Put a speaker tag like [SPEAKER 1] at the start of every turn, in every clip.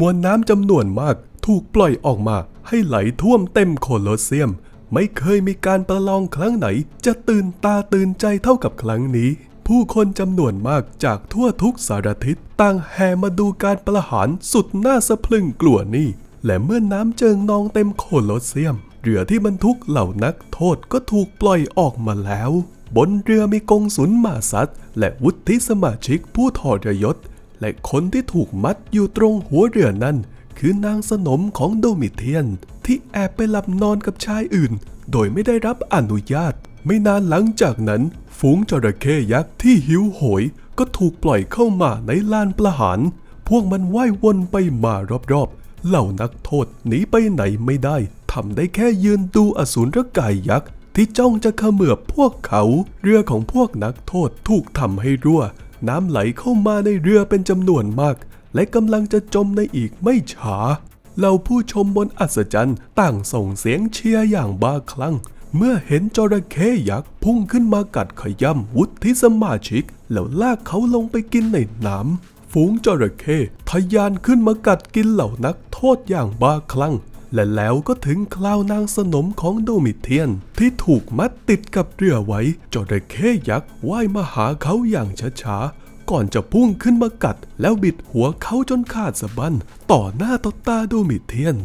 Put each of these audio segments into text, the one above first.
[SPEAKER 1] มวลน้ำจำนวนมากถูกปล่อยออกมาให้ไหลท่วมเต็มโคลอสเซียม ไม่เคยมีการประลองครั้งไหน จะตื่นตาตื่นใจเท่ากับครั้งนี้ ผู้คนจำนวนมากจากทั่วทุกสารทิศต่างแห่มาดูการประหารสุดน่าสะพรึงกลัวนี่ และเมื่อน้ำเจิงนองเต็มโคลอสเซียม เรือที่บรรทุกเหล่านักโทษก็ถูกปล่อยออกมาแล้ว บนเรือมีกงสุลมาซัดและวุฒิสมาชิกผู้ทรยศ และคนที่ถูกมัดอยู่ตรงหัวเรือนั้น คือนางสนมของโดมิเทียน ที่แอบไปหลับนอนกับชายอื่น โดยไม่ได้รับอนุญาต ไม่นานหลังจากนั้น ฝูงจระเข้ยักษ์ที่หิวโหย ก็ถูกปล่อยเข้ามาในลานประหาร พวกมันว่ายวนไปมารอบๆ เหล่านักโทษหนีไปไหนไม่ได้ทำได้แค่ยืนดูอสูรกายยักษ์ที่จ้องจะเขมือบพวกเขา เรือของพวกนักโทษถูกทำให้รั่ว น้ำไหลเข้ามาในเรือเป็นจำนวนมาก และกำลังจะจมในอีกไม่ช้าเหล่าผู้ชมบนอัศจรรย์ต่างส่งเสียงเชียร์อย่างบ้าคลั่ง เมื่อเห็นจระเข้ยักษ์พุ่งขึ้นมากัดขย่ำวุฒิสมาชิก แล้วลากเขาลงไปกินในน้ำฝูงจระเข้ทะยานขึ้นมากัดกินเหล่านักโทษอย่างบ้าคลั่ง และแล้วก็ถึงคราวนางสนมของโดมิเทียน ที่ถูกมัดติดกับเรือไว้จระเข้ยักษ์ว่ายมาหาเขาอย่างช้าๆ ก่อนจะพุ่งขึ้นมากัด แล้วบิดหัวเขาจนขาดสะบั้นต่อหน้าต่อตาโดมิเทียน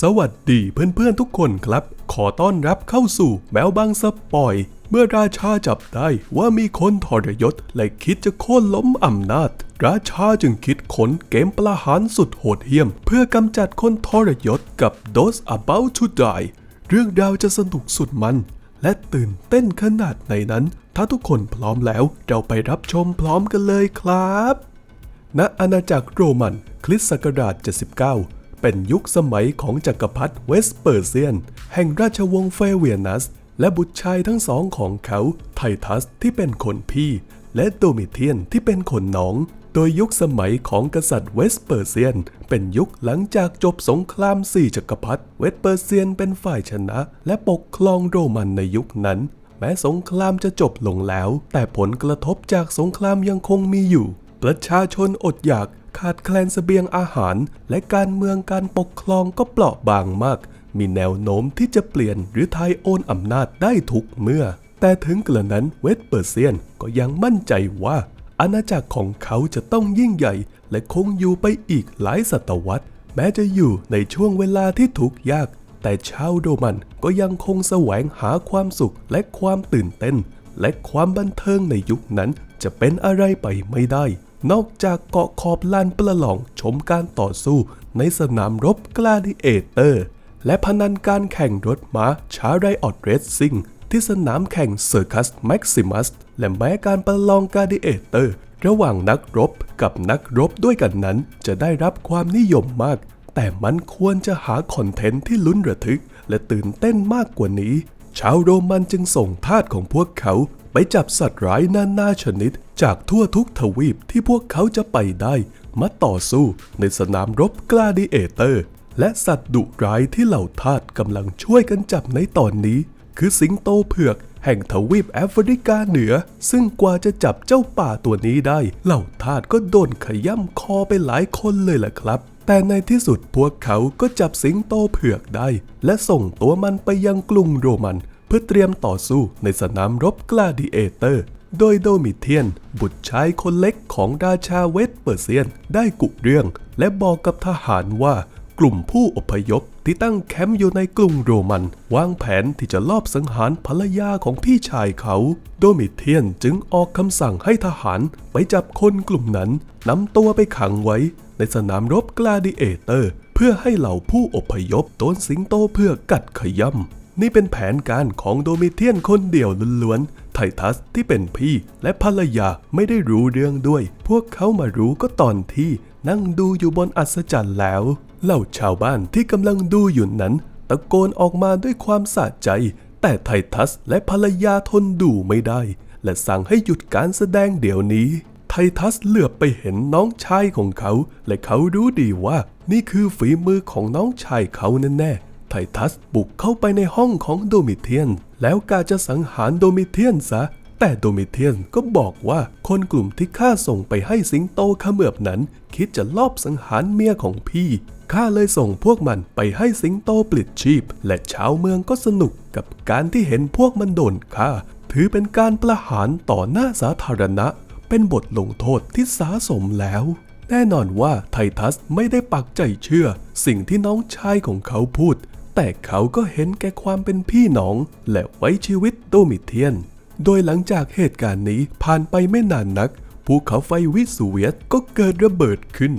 [SPEAKER 1] สวัสดีเพื่อนๆทุกคนครับ ขอต้อนรับเข้าสู่แมวบางสปอย เมื่อราชาจับได้ว่ามีคนทรยศและคิดจะโค่นล้มอำนาจ ราชาจึงคิดขนเกมประหารสุดโหดเหี้ยม เพื่อกำจัดคนทรยศกับ Those About to Die เรื่องราวจะสนุกสุดมัน และตื่นเต้นขนาดไหนนั้น ถ้าทุกคนพร้อมแล้วเราไปรับชมพร้อมกันเลยครับ ณอาณาจักรโรมันคริสต์ศักราช 79 เป็นยุคสมัยของจักรพรรดิเวสเปอร์เซียน แห่งราชวงศ์เฟเวียนัส และบุตรชายทั้งสองของเขาไททัสที่เป็นคนพี่ และโดมิเทียนที่เป็นคนน้อง โดยยุคสมัยของกษัตริย์เวสเปอร์เซียน เป็นยุคหลังจากจบสงครามสี่จักรพรรดิเวสเปอร์เซียนเป็นฝ่ายชนะ และปกครองโรมันในยุคนั้นแม้สงครามจะจบลงแล้ว แต่ผลกระทบจากสงครามยังคงมีอยู่ ประชาชนอดอยากขาดแคลนเสบียงอาหาร และการเมืองการปกครองก็เปราะบางมาก มีแนวโน้มที่จะเปลี่ยนหรือไทยโอนอำนาจได้ทุกเมื่อ แต่ถึงกระนั้นเวสเปอร์เซียนก็ยังมั่นใจว่า อาณาจักรของเขาจะต้องยิ่งใหญ่ และคงอยู่ไปอีกหลายศตวรรษ แม้จะอยู่ในช่วงเวลาที่ทุกข์ยาก แต่ชาวโรมันก็ยังคงแสวงหาความสุขและความตื่นเต้น และความบันเทิงในยุคนั้นจะเป็นอะไรไปไม่ได้นอกจากเกาะขอบลานประลองชมการต่อสู้ในสนามรบกลาดิเอเตอร์ และพนันการแข่งรถม้าชาไรออดเรสซิ่งที่สนามแข่งเซอร์คัสแม็กซิมัสและแม้การประลองกลาดิเอเตอร์ ระหว่างนักรบกับนักรบด้วยกันนั้นจะได้รับความนิยมมาก แต่มันควรจะหาคอนเทนต์ที่ลุ้นระทึก และตื่นเต้นมากกว่านี้ ชาวโรมันจึงส่งทาสของพวกเขาไปจับสัตว์ร้ายนานาชนิด จากทั่วทุกทวีปที่พวกเขาจะไปได้ มาต่อสู้ในสนามรบกลาดิเอเตอร์ และสัตว์ดุร้ายที่เหล่าทาสกำลังช่วยกันจับในตอนนี้ คือสิงโตเผือก แห่งทวีปแอฟริกาเหนือ ซึ่งกว่าจะจับเจ้าป่าตัวนี้ได้ เหล่าทาสก็โดนขย่ำคอไปหลายคนเลยแหละครับ แต่ในที่สุดพวกเขาก็จับสิงโตเผือกได้ และส่งตัวมันไปยังกรุงโรมัน เพื่อเตรียมต่อสู้ในสนามรบกลาดิเอเตอร์โดยโดมิเทียน บุตรชายคนเล็กของราชาเวสเปอร์เซียนได้กุเรื่อง และบอกกับทหารว่า กลุ่มผู้อพยพที่ตั้งแคมป์อยู่ในกรุงโรมัน วางแผนที่จะลอบสังหารภรรยาของพี่ชายเขา โดมิเทียนจึงออกคำสั่งให้ทหารไปจับคนกลุ่มนั้นนำตัวไปขังไว้ ในสนามรบกลาดิเอเตอร์ เพื่อให้เหล่าผู้อพยพโดนสิงโตเพื่อกัดขย่ำนี่เป็นแผนการของโดมิเทียนคนเดียวล้วนๆ ไททัสที่เป็นพี่และภรรยาไม่ได้รู้เรื่องด้วย พวกเขามารู้ก็ตอนที่นั่งดูอยู่บนอัศจรรย์แล้ว เหล่าชาวบ้านที่กำลังดูอยู่นั้น ตะโกนออกมาด้วยความสะใจ แต่ไททัสและภรรยาทนดูไม่ได้ และสั่งให้หยุดการแสดงเดี๋ยวนี้ ไททัสเหลือบไปเห็นน้องชายของเขา และเขารู้ดีว่า นี่คือฝีมือของน้องชายเขาแน่ๆไททัสบุกเข้าไปในห้องของโดมิเทียน แล้วกาจะสังหารโดมิเทียนซะ แต่โดมิเทียนก็บอกว่าคนกลุ่มที่ข้าส่งไปให้สิงโตขมือบนั้น คิดจะลอบสังหารเมียของพี่ข้าเลยส่งพวกมันไปให้สิงโตปลิดชีพ และชาวเมืองก็สนุกกับการที่เห็นพวกมันโดนฆ่า ถือเป็นการประหารต่อหน้าสาธารณะ เป็นบทลงโทษที่สาสมแล้ว แน่นอนว่าไททัสไม่ได้ปักใจเชื่อ สิ่งที่น้องชายของเขาพูด แต่เขาก็เห็นแก่ความเป็นพี่น้อง และไว้ชีวิตโดมิเทียน โดยหลังจากเหตุการณ์นี้ผ่านไปไม่นานนัก ภูเขาไฟวิสูเวียตก็เกิดระเบิดขึ้น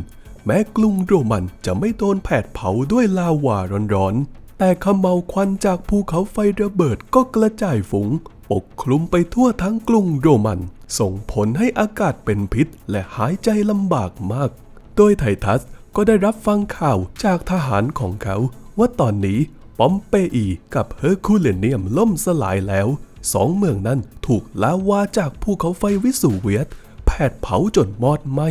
[SPEAKER 1] แม้กรุงโรมันจะไม่โดนแผดเผาด้วยลาวาร้อนๆ แต่ขมเมาควันจากภูเขาไฟระเบิดก็กระจายฝูงปกคลุมไปทั่วทั้งกรุงโรมัน ส่งผลให้อากาศเป็นพิษและหายใจลำบากมาก โดยไททัสก็ได้รับฟังข่าวจากทหารของเขา ว่าตอนนี้ปอมเปอีกับเฮอร์คูเลเนียมล่มสลายแล้ว สองเมืองนั้นถูกลาวาจากภูเขาไฟวิสูเวียตแผดเผาจนมอดไหม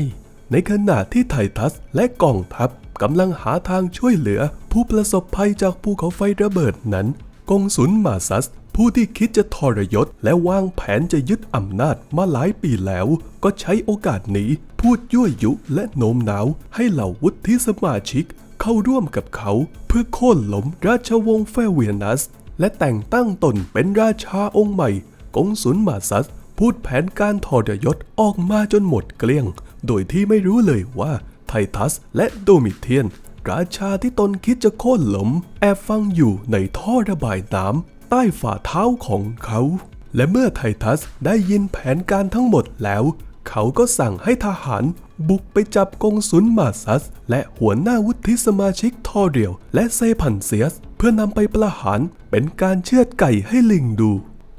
[SPEAKER 1] ในขณะที่ไททัสและกองทัพกำลังหาทางช่วยเหลือผู้ประสบภัยจากภูเขาไฟระเบิดนั้น กงสุลมาซัส ผู้ที่คิดจะทรยศและวางแผนจะยึดอำนาจมาหลายปีแล้ว ก็ใช้โอกาสนี้พูดยั่วยุและโน้มน้าวให้เหล่าวุฒิสมาชิกเข้าร่วมกับเขาเพื่อโค่นล้มราชวงศ์เฟเวียนัส และแต่งตั้งตนเป็นราชาองค์ใหม่ กงสุลมาซัส พูดแผนการทรยศออกมาจนหมดเกลี้ยง โดยที่ไม่รู้เลยว่าไททัสและโดมิเทียน ราชาที่ตนคิดจะโค่นล้มแอบฟังอยู่ในท่อระบายน้ำใต้ฝ่าเท้าของเขา และเมื่อไททัสได้ยินแผนการทั้งหมดแล้ว เขาก็สั่งให้ทหารบุกไปจับกงสุลมาซัส และหัวหน้าวุฒิสมาชิกทอเรียว และเซพันเซียส เพื่อนำไปประหารเป็นการเชือดไก่ให้ลิงดู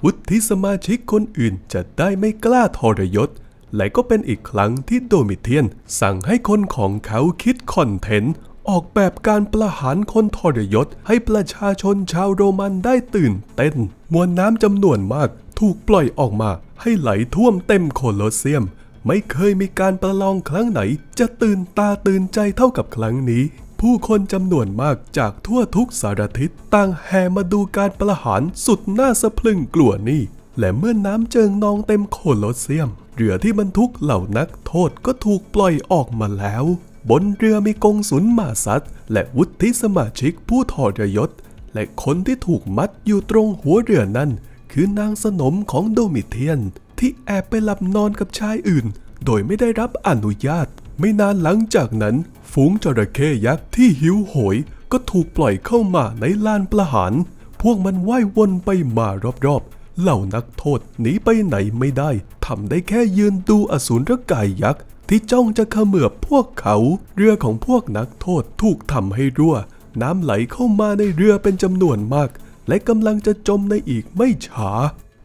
[SPEAKER 1] วุฒิสมาชิกคนอื่นจะได้ไม่กล้าทรยศ และก็เป็นอีกครั้งที่โดมิเทียน สั่งให้คนของเขาคิดคอนเทนต์ออกแบบการประหารคนทรยศให้ประชาชนชาวโรมันได้ตื่นเต้น มวลน้ำจำนวนมาก ถูกปล่อยออกมาให้ไหลท่วมเต็มโคลอสเซียม ไม่เคยมีการประลองครั้งไหน จะตื่นตาตื่นใจเท่ากับครั้งนี้ ผู้คนจำนวนมากจากทั่วทุกสารทิศต่างแห่มาดูการประหารสุดน่าสะพรึงกลัวนี่ และเมื่อน้ำเจิงนองเต็มโคลอสเซียม เรือที่บรรทุกเหล่านักโทษก็ถูกปล่อยออกมาแล้ว บนเรือมีกงสุลมาซัดและวุฒิสมาชิกผู้ทรยศและคนที่ถูกมัดอยู่ตรงหัวเรือนั้น คือนางสนมของโดมิเทียน ที่แอบไปหลับนอนกับชายอื่น โดยไม่ได้รับอนุญาต ไม่นานหลังจากนั้น ฝูงจระเข้ยักษ์ที่หิวโหย ก็ถูกปล่อยเข้ามาในลานประหาร พวกมันว่ายวนไปมารอบๆ เหล่านักโทษหนีไปไหนไม่ได้ทำได้แค่ยืนดูอสูรกายยักษ์ที่จ้องจะเขมือบพวกเขา เรือของพวกนักโทษถูกทำให้รั่ว น้ำไหลเข้ามาในเรือเป็นจำนวนมาก และกำลังจะจมในอีกไม่ช้า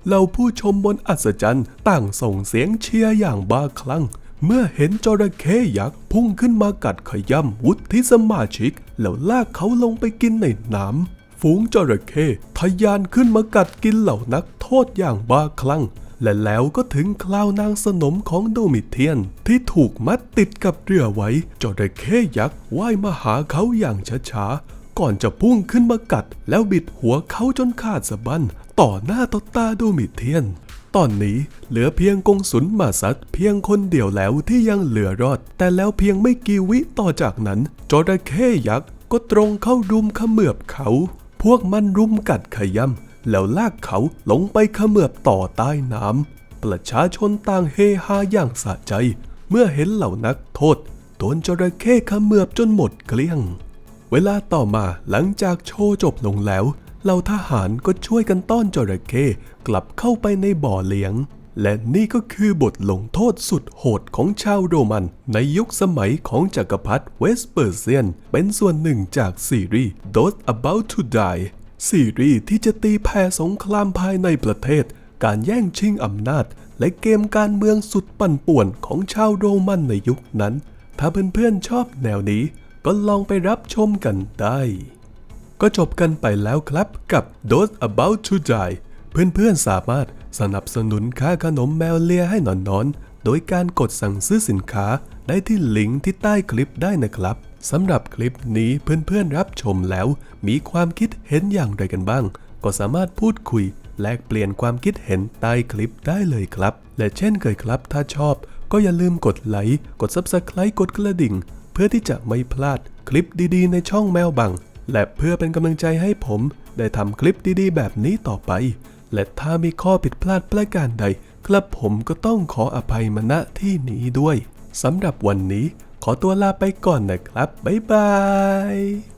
[SPEAKER 1] เหล่าผู้ชมบนอัศจรรย์ต่างส่งเสียงเชียร์อย่างบ้าคลั่ง เมื่อเห็นจระเข้ยักษ์พุ่งขึ้นมากัดขย่ำวุฒิสมาชิก แล้วลากเขาลงไปกินในน้ำฝูงจระเข้ทะยานขึ้นมากัดกินเหล่านักโทษอย่างบ้าคลั่ง และแล้วก็ถึงคราวนางสนมของโดมิเทียน ที่ถูกมัดติดกับเรือไว้จระเข้ยักษ์ว่ายมาหาเขาอย่างช้าๆ ก่อนจะพุ่งขึ้นมากัด แล้วบิดหัวเขาจนขาดสะบั้นต่อหน้าต่อตาโดมิเทียน ตอนนี้เหลือเพียงกงสุลมาซัดเพียงคนเดียวแล้วที่ยังเหลือรอด แต่แล้วเพียงไม่กี่วิต่อจากนั้น จระเข้ยักษ์ก็ตรงเข้ารุมขมือบเขา พวกมันรุมกัดขย่ำแล้วลากเขาลงไปขมือบต่อใต้น้ำประชาชนต่างเฮฮาอย่างสะใจ เมื่อเห็นเหล่านักโทษโดนจระเข้ขมือบจนหมดเกลี้ยง เวลาต่อมาหลังจากโชว์จบลงแล้วเหล่าทหารก็ช่วยกันต้อนจระเข้กลับเข้าไปในบ่อเลี้ยง และนี่ก็คือบทลงโทษสุดโหดของชาวโรมัน ในยุคสมัยของจักรพรรดิเวสเปอร์เซียน เป็นส่วนหนึ่งจากซีรีส์ Those About to Die ซีรีส์ที่จะตีแผ่สงครามภายในประเทศ การแย่งชิงอำนาจ และเกมการเมืองสุดปั่นป่วนของชาวโรมันในยุคนั้น ถ้าเพื่อนๆชอบแนวนี้ ก็ลองไปรับชมกันได้ ก็จบกันไปแล้วครับกับ Those About to Die เพื่อนๆสามารถสนับสนุนค่าขนมแมวเลียให้หนอนๆ โดยการกดสั่งซื้อสินค้าได้ที่ลิงก์ที่ใต้คลิปได้นะครับสำหรับคลิปนี้เพื่อนๆรับชมแล้ว มีความคิดเห็นอย่างไรกันบ้าง ก็สามารถพูดคุย แลกเปลี่ยนความคิดเห็นใต้คลิปได้เลยครับ และเช่นเคยครับถ้าชอบก็อย่าลืมกดไลค์ กด Subscribe กดกระดิ่ง เพื่อที่จะไม่พลาดคลิปดีๆ ในช่องแมวบัง และเพื่อเป็นกำลังใจให้ผม ได้ทำคลิปดีๆ แบบนี้ต่อไป และถ้ามีข้อผิดพลาดประการใดกระผมก็ต้องขออภัยมาณที่นี้ด้วยสำหรับวันนี้ขอตัวลาไปก่อนนะครับ บ๊ายบาย